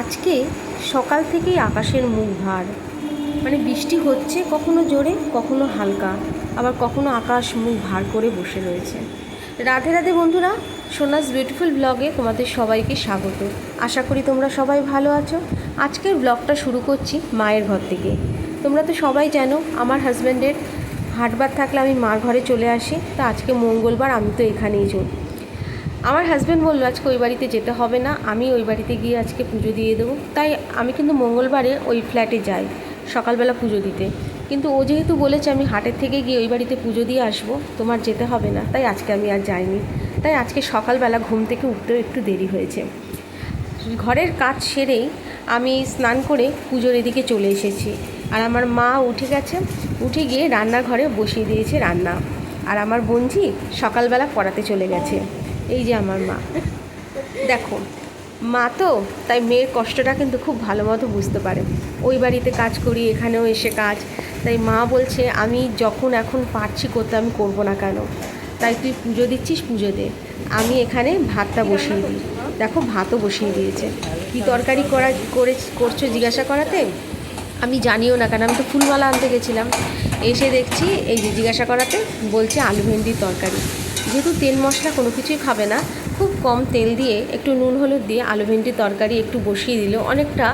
আজকে সকাল থেকেই আকাশের মুখ ভার। মানে বৃষ্টি হচ্ছে কখনো জোরে, কখনো হালকা। আবার কখনো আকাশ মুখ ভার করে বসে রয়েছে। রাধে রাধে বন্ধুরা, সোনাস বিউটিফুল ব্লগে তোমাদের সবাইকে স্বাগত। আশা করি তোমরা সবাই ভালো আছো। আজকের ব্লগটা শুরু করছি মায়ের ঘর থেকে। তোমরা তো সবাই জানো, আমার হাজব্যান্ডের হাটবার থাকলে আমি মার ঘরে চলে আসি। তা আজকে মঙ্গলবার, আমি তো এখানেই চলি আমার হাজব্যান্ড বলল, আজকে ওই বাড়িতে যেতে হবে না, আমি ওই বাড়িতে গিয়ে আজকে পুজো দিয়ে দেবো। তাই আমি কিন্তু মঙ্গলবারে ওই ফ্ল্যাটে যাই, সকালবেলা পুজো দিতে। কিন্তু ও যেহেতু বলেছে, আমি হাটের থেকে গিয়ে ওই বাড়িতে পুজো দিয়ে আসব, তোমার যেতে হবে না। তাই আজকে আমি আর যাইনি। তাই আজকে সকালবেলা ঘুম থেকে উঠতেও একটু দেরি হয়েছে। ঘরের কাজ সেরেই আমি স্নান করে পুজোর এদিকে চলে এসেছি। আর আমার মা উঠে গেছে, উঠে গিয়ে রান্নাঘরে বসিয়ে দিয়েছে রান্না। আর আমার বোনজি সকালবেলা পড়াতে চলে গেছে। এই যে আমার মা। দেখো, মা তো, তাই মেয়ের কষ্টটা কিন্তু খুব ভালো মতো বুঝতে পারে। ওই বাড়িতে কাজ করি, এখানেও এসে কাজ। তাই মা বলছে, আমি যখন এখন পারছি করতে, আমি করব না কেন? তাই তুই পুজো দিচ্ছিস, পুজো দে। আমি এখানে ভাতটা বসিয়ে দিই। দেখো, ভাতও বসিয়ে দিয়েছে। কী তরকারি করা করে করছ জিজ্ঞাসা করাতে? আমি জানিও না, কারণ আমি তো ফুলমালা আনতে গেছিলাম। এসে দেখছি, এই যে জিজ্ঞাসা করাতে বলছে আলু ভেন্ডির তরকারি। যেহেতু তেল মশলা কোনো কিছুই খাবে না, খুব কম তেল দিয়ে একটু নুন হলুদ দিয়ে আলু ভেন্ডির তরকারি একটু বসিয়ে দিলে অনেকটা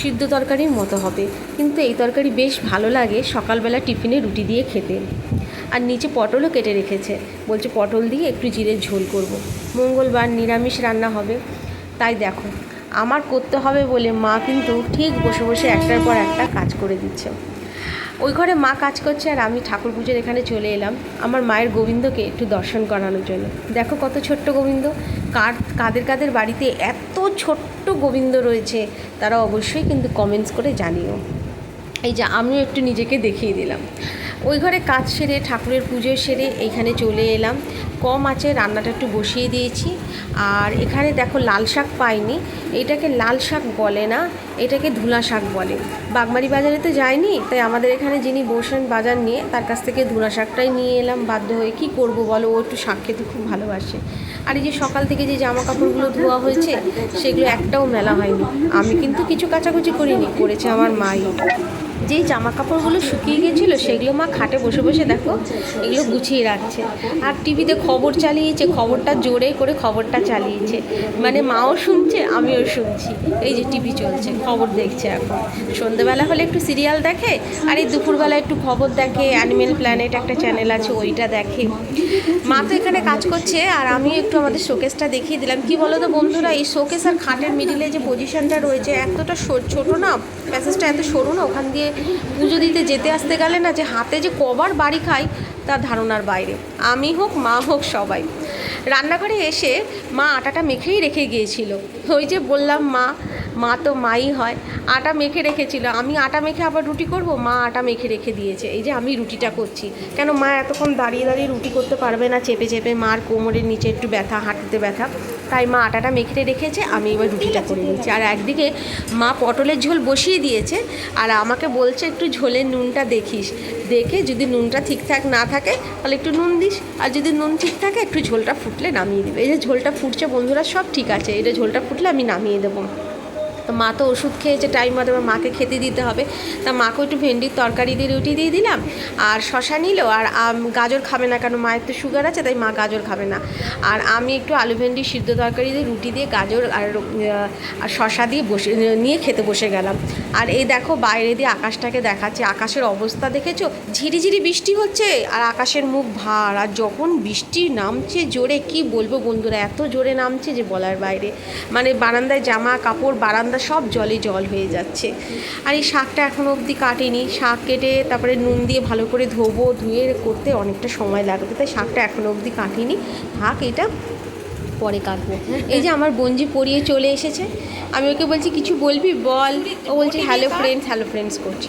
সিদ্ধ তরকারির মতো হবে। কিন্তু এই তরকারি বেশ ভালো লাগে সকালবেলা টিফিনে রুটি দিয়ে খেতে। আর নিচে পটলও কেটে রেখেছে। বলছে পটল দিয়ে একটু জিরের ঝোল করব। মঙ্গলবার নিরামিষ রান্না হবে। তাই দেখো, আমার করতে হবে বলে মা কিন্তু ঠিক বসে বসে একটার পর একটা কাজ করে দিচ্ছে। ওই ঘরে মা কাজ করছে আর আমি ঠাকুর পুজোর এখানে চলে এলাম। আমার মায়ের গোবিন্দকে একটু দর্শন করানোর জন্য। দেখো কত ছোট্ট গোবিন্দ। কার, কাদের কাদের বাড়িতে এত ছোট্ট গোবিন্দ রয়েছে, তারা অবশ্যই কিন্তু কমেন্টস করে জানিও। এই যে আমিও একটু নিজেকে দেখিয়ে দিলাম। ওই ঘরে কাজ সেরে, ঠাকুরের পুজো সেরে এইখানে চলে এলাম। কম আছে, রান্নাটা একটু বসিয়ে দিয়েছি। আর এখানে দেখো লাল শাক পাইনি। এটাকে লাল শাক বলে না, এটাকে ধুলা শাক বলে। বাগমারি বাজারে তো যায়নি তাই আমাদের এখানে যিনি বসেন বাজার নিয়ে, তার কাছ থেকে ধুলা শাকটাই নিয়ে এলাম। বাধ্য হয়ে কী করব বলো, ও একটু শাক খেতে খুব ভালোবাসে। আর এই যে সকাল থেকে যে জামা কাপড়গুলো ধোয়া হয়েছে, সেগুলো একটাও মেলা হয়নি। আমি কিন্তু কিছু কাচাকুচি করিনি, করেছে আমার মাই। যেই জামা কাপড়গুলো শুকিয়ে গেছিল সেগুলো মা খাটে বসে বসে দেখো, এগুলো গুছিয়ে রাখছে। আর টিভিতে খবর চালিয়েছে, খবরটা জোরে করে খবরটা চালিয়েছে। মানে মাও শুনছে, আমিও শুনছি। এই যে টিভি চলছে, খবর দেখছে এখন। সন্ধেবেলা হলে একটু সিরিয়াল দেখে, আর এই দুপুরবেলা একটু খবর দেখে অ্যানিমেল প্ল্যানেট একটা চ্যানেল আছে, ওইটা দেখে। মা তো এখানে কাজ করছে, আর আমি একটু আমাদের শোকেসটা দেখিয়ে দিলাম। কি বলো তো বন্ধুরা, এই শোকেস আর খাটের মিডিলে যে পজিশনটা রয়েছে, এতটা ছোটো না প্যাসেজটা এত সরু না, ওখান দিয়ে পুজো দিতে যেতে আসতে গেলে না যে হাতে যে কবার বাড়ি খাই তা ধারণার বাইরে। আমি হোক, মা হোক, সবাই। রান্নাঘরে এসে মা আটাটা মেখেই রেখে গিয়েছিল। ওই যে বললাম, মা মা তো মাই হয়। আটা মেখে রেখেছিল। আমি আটা মেখে আবার রুটি করব? মা আটা মেখে রেখে দিয়েছে। এই যে আমি রুটিটা করছি। কেন মা এতক্ষণ দাঁড়িয়ে দাঁড়িয়ে রুটি করতে পারবে না? চেপে চেপে মার কোমরের নিচে একটু ব্যথা, হাঁটুতে ব্যথা। তাই মা আটাটা মেখে রেখেছে। আমি এবার রুটিটা করে নিচ্ছি। আর একদিকে মা পটলের ঝোল বসিয়ে দিয়েছে। আর আমাকে বলছে, একটু ঝোলের নুনটা দেখিস। দেখে যদি নুনটা ঠিকঠাক না থাকে, তাহলে একটু নুন দিস। আর যদি নুন ঠিক থাকে, একটু ঝোলটা ফুটলে নামিয়ে দিবে। এই যে ঝোলটা ফুটছে বন্ধুরা, সব ঠিক আছে। এটা ঝোলটা ফুটলে আমি নামিয়ে দেবো। তো মা তো ওষুধ খেয়েছে টাইম মতো আমার মাকে খেতে দিতে হবে। তা মাকেও একটু ভেন্ডির তরকারি দিয়ে রুটি দিয়ে দিলাম। আর শশা নিল, আর গাজর খাবে না কেন? মায়ের তো সুগার আছে, তাই মা গাজর খাবে না। আর আমি একটু আলু ভেন্ডি সিদ্ধ তরকারি দিয়ে, রুটি দিয়ে, গাজর আর আর শশা দিয়ে বসে, নিয়ে খেতে বসে গেলাম। আর এই দেখো বাইরে দিয়ে আকাশটাকে দেখাচ্ছে। আকাশের অবস্থা দেখেছ? ঝিরিঝিরি বৃষ্টি হচ্ছে, আর আকাশের মুখ ভার। আর যখন বৃষ্টি নামছে জোরে, কি বলব বন্ধুরা, এত জোরে নামছে যে বলার বাইরে। মানে বারান্দায় জামা কাপড়, বারান্দা সব জলে জল হয়ে যাচ্ছে। আর এই শাকটা এখনও অবধি কাটেনি। শাক কেটে তারপরে নুন দিয়ে ভালো করে ধোবো, ধুয়ে করতে অনেকটা সময় লাগবে। তাই শাকটা এখনও অবধি কাটিনি। থাক, এটা পরে কাঁদবো। এই যে আমার বঞ্জি পরিয়ে চলে এসেছে। আমি ওকে বলছি, কিছু বলবি? বল। ও বলছে, হ্যালো ফ্রেন্ডস হ্যালো ফ্রেন্ডস করছে।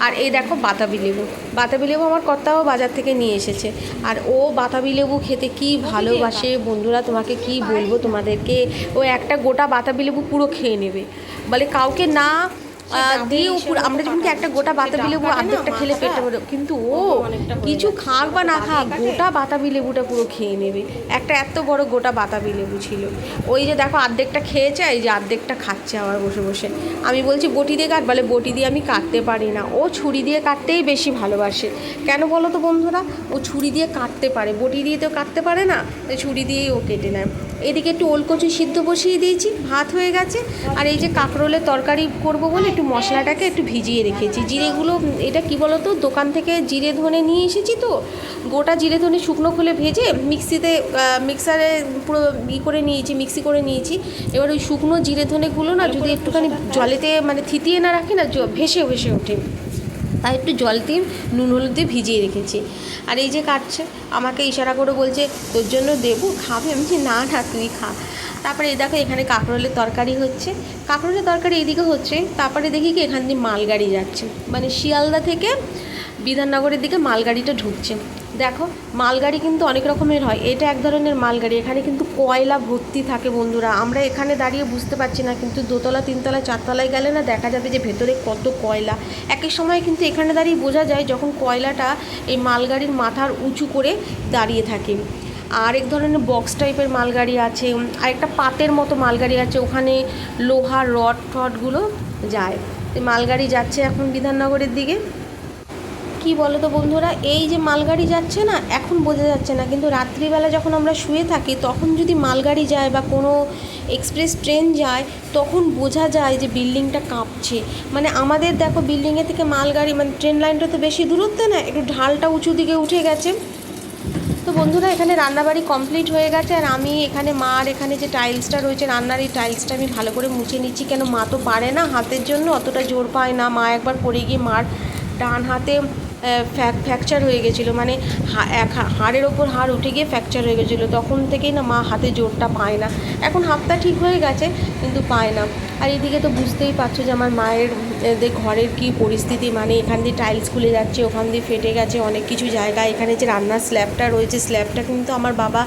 আর এই দেখো বাতাবি লেবু। বাতাবি লেবু আমার কর্তাও বাজার থেকে নিয়ে এসেছে। আর ও বাতাবি লেবু খেতে কি ভালোবাসে? বন্ধুরা, তোমাকে কি বলব তোমাদেরকে? ও একটা গোটা বাতাবি লেবু পুরো খেয়ে নেবে। বলে, কাউকে না দিয়ে উপর আমরা যেমন কি একটা গোটা বাতাবি লেবু অর্ধেকটা খেলে পেটে ভরে কিন্তু ও কিছু খাক বা না খাক গোটা বাতাবি লেবুটা পুরো খেয়ে নেবে। একটা এত বড় গোটা বাতাবি লেবু ছিল। ওই যে দেখো অর্ধেকটা খেয়েছে এই যে অর্ধেকটা খাচ্ছে আবার বসে বসে। আমি বলছি বটি দিয়ে কাট। বলে বটি দিয়ে আমি কাটতে পারি না। ও ছুরি দিয়ে কাটতেই বেশি ভালোবাসে। কেন বলো তো বন্ধুরা? ও ছুরি দিয়ে কাটতে পারে। বটি দিয়ে তো কাটতে পারে না ছুরি দিয়েই ও কেটে নেয়। এদিকে একটু ওলকচু সিদ্ধ বসিয়ে দিয়েছি ভাত হয়ে গেছে। আর এই যে কাঁকরোলের তরকারি করব বলে একটু মশলাটাকে একটু ভিজিয়ে রেখেছি। জিরেগুলো, এটা কি বলতো, দোকান থেকে জিরে ধনে নিয়ে এসেছি তো, গোটা জিরে ধনে শুকনো খুলে ভেজে মিক্সিতে মিক্সারে পুরো ই করে নিয়েছি, মিক্সি করে নিয়েছি। এবার ওই শুকনো জিরে ধনেগুলো না যদি একটুখানি জলেতে মানে থিতিয়ে না রাখি না ভেসে ভেসে ওঠে। তাই একটু জল দিয়ে নুন হলুদ দিয়ে ভিজিয়ে রেখেছি। আর এই যে কাটছে আমাকে ইশারা করে বলছে তোর জন্য দেবো খাবে? আমি বলছি, না না তুই খা। তারপরে এই দেখো এখানে কাঁকরোলের তরকারি হচ্ছে। কাঁকরোলের তরকারি এইদিকে হচ্ছে তারপরে দেখি কি এখান দিয়ে মালগাড়ি যাচ্ছে। মানে শিয়ালদা থেকে বিধাননগরের দিকে মালগাড়িটা ঢুকছে। দেখো, মালগাড়ি কিন্তু অনেক রকমের হয়। এটা এক ধরনের মালগাড়ি। এখানে কিন্তু কয়লা ভর্তি থাকে বন্ধুরা। আমরা এখানে দাঁড়িয়ে বুঝতে পারছি না, কিন্তু দোতলা, তিনতলা, চারতলায় গেলে না দেখা যাবে যে ভেতরে কত কয়লা। একের সময় কিন্তু এখানে দাঁড়িয়ে বোঝা যায় যখন কয়লাটা এই মালগাড়ির মাথার উঁচু করে দাঁড়িয়ে থাকে। আর এক ধরনের বক্স টাইপের মালগাড়ি আছে আর একটা পাতের মতো মালগাড়ি আছে, ওখানে লোহার রড টডগুলো যায়। মালগাড়ি যাচ্ছে এখন বিধাননগরের দিকে। কি বলো তো বন্ধুরা, এই যে মালগাড়ি যাচ্ছে না, এখন বোঝা যাচ্ছে না। কিন্তু রাত্রিবেলা যখন আমরা শুয়ে থাকি, তখন যদি মালগাড়ি যায় বা কোনো এক্সপ্রেস ট্রেন যায়, তখন বোঝা যায় যে বিল্ডিংটা কাঁপছে। মানে আমাদের দেখো বিল্ডিংয়ের থেকে মালগাড়ি মানে ট্রেন লাইনটা তো বেশি দূরত্বে না, একটু ঢালটা উঁচু দিকে উঠে গেছে। তো বন্ধুরা, এখানে রান্নাবাড়ি কমপ্লিট হয়ে গেছে, আর আমি এখানে মার এখানে যে টাইলসটা রয়েছে, রান্নার এই টাইলসটা আমি ভালো করে মুছে নিচ্ছি। কেন, মা তো পারে না হাতের জন্য, অতটা জোর পায় না। মা একবার পড়ে গিয়ে মার ডান হাতে ফ্র্যাকচার হয়ে গেছিল। মানে এক হাড়ের ওপর হাড় উঠে গিয়ে ফ্র্যাকচার হয়ে গেছিল। তখন থেকেই না মা হাতে জোরটা পায় না। এখন হাতটা ঠিক হয়ে গেছে, কিন্তু পায় না। আর এদিকে তো বুঝতেই পারছ যে আমার মায়ের ঘরের কি পরিস্থিতি। মানে এখান দিয়ে টাইলস খুলে যাচ্ছে, ওখান দিয়ে ফেটে গেছে অনেক কিছু জায়গা। এখানে যে রান্নার স্ল্যাবটা রয়েছে স্ল্যাবটা কিন্তু আমার বাবা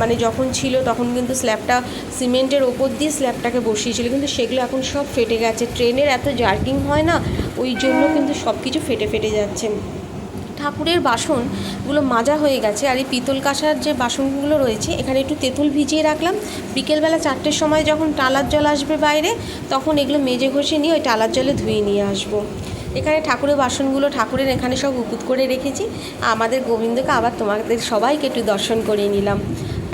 মানে যখন ছিল তখন কিন্তু স্ল্যাবটা সিমেন্টের ওপর দিয়ে স্ল্যাবটাকে বসিয়েছিল। কিন্তু সেগুলো এখন সব ফেটে গেছে। ট্রেনের এত জার্কিং হয় না ওই জন্য কিন্তু সব কিছু ফেটে ফেটে যাচ্ছে। ঠাকুরের বাসনগুলো মাজা হয়ে গেছে আর এই পিতল কাঁসার যে বাসনগুলো রয়েছে, এখানে একটু তেঁতুল ভিজিয়ে রাখলাম। বিকেলবেলা চারটের সময় যখন টালার জল আসবে বাইরে, তখন এগুলো মেজে ঘষে নিয়ে ওই টালার জলে ধুয়ে নিয়ে আসব। এখানে ঠাকুরের বাসনগুলো ঠাকুরের এখানে সব উপুত করে রেখেছি। আমাদের গোবিন্দকে আবার তোমাদের সবাইকে একটু দর্শন করিয়ে নিলাম।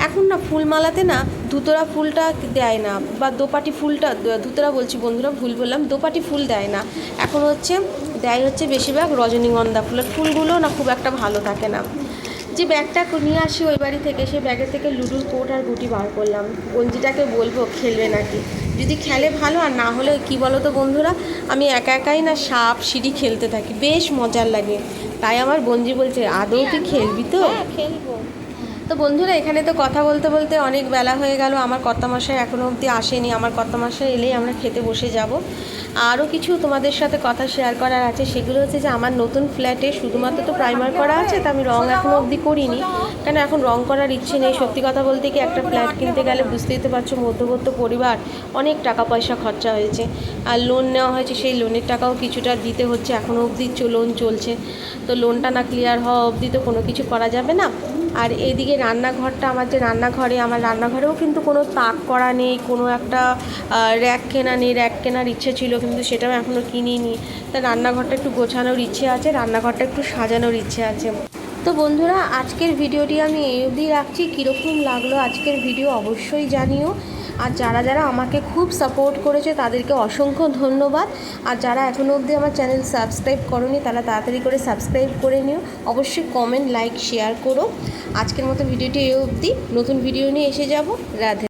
এখন না ফুলমালাতে না ধুতরা ফুলটা দেয় না, বা দোপাটি ফুলটা ধুতরা বলছি বন্ধুরা, ভুল বললাম, দোপাটি ফুল দেয় না। এখন হচ্ছে, দেয় হচ্ছে বেশিরভাগ রজনীগন্ধা ফুলের ফুলগুলো না খুব একটা ভালো থাকে না। যে ব্যাগটা নিয়ে আসি ওই বাড়ি থেকে, সেই ব্যাগের থেকে লুডুর কোট আর গুটি বার করলাম। গঞ্জিটাকে বলব, খেলবে নাকি? যদি খেলে ভালো, আর না হলে কি বলো তো বন্ধুরা, আমি একা একাই না সাপ সিঁড়ি খেলতে থাকি, বেশ মজার লাগে। তাই আমার বঞ্জি বলছে, আদৌ তুই খেলবি তো? খেলব। তো বন্ধুরা, এখানে তো কথা বলতে বলতে অনেক বেলা হয়ে গেল। আমার কর্তামশাই এখনও অবধি আসেনি। আমার কর্তামশাই এলেই আমরা খেতে বসে যাব। আরও কিছু তোমাদের সাথে কথা শেয়ার করার আছে। সেগুলো হচ্ছে যে, আমার নতুন ফ্ল্যাটে শুধুমাত্র তো প্রাইমার করা আছে, তা আমি রং এখনও অবধি করিনি। কেন, এখন রং করার ইচ্ছে নেই। সত্যি কথা বলতে কি, একটা ফ্ল্যাট কিনতে গেলে বুঝতেই তো পারছ মধ্যবর্ত পরিবার অনেক টাকা পয়সা খরচা হয়েছে। আর লোন নেওয়া হয়েছে, সেই লোনের টাকাও কিছুটা দিতে হচ্ছে। এখনও অবধি লোন চলছে। তো লোনটা না ক্লিয়ার হওয়া অবধি তো কোনো কিছু করা যাবে না। আর এইদিকে রান্নাঘরটা, আমার যে রান্নাঘরে, আমার রান্নাঘরেও কিন্তু কোনো তাক করা নেই, কোনো একটা র্যাক কেনা নেই, র্যাক কেনার ইচ্ছে ছিল, কিন্তু সেটাও এখনও কিনিনি। তা রান্নাঘরটা একটু গোছানোর ইচ্ছে আছে, রান্নাঘরটা একটু সাজানোর ইচ্ছে আছে। তো বন্ধুরা, আজকের ভিডিওটি আমি এই অবধি রাখছি। কীরকম লাগল আজকের ভিডিও অবশ্যই জানিও। আর যারা যারা আমাকে খুব সাপোর্ট করেছে, তাদেরকে অসংখ্য ধন্যবাদ। আর যারা এখনও অবধি আমার চ্যানেল সাবস্ক্রাইব করনি, তারা তাড়াতাড়ি করে সাবস্ক্রাইব করে নিও। অবশ্যই কমেন্ট লাইক শেয়ার করো। আজকের মতো ভিডিওটি এ অবধি। নতুন ভিডিও নিয়ে এসে যাব। রাধে।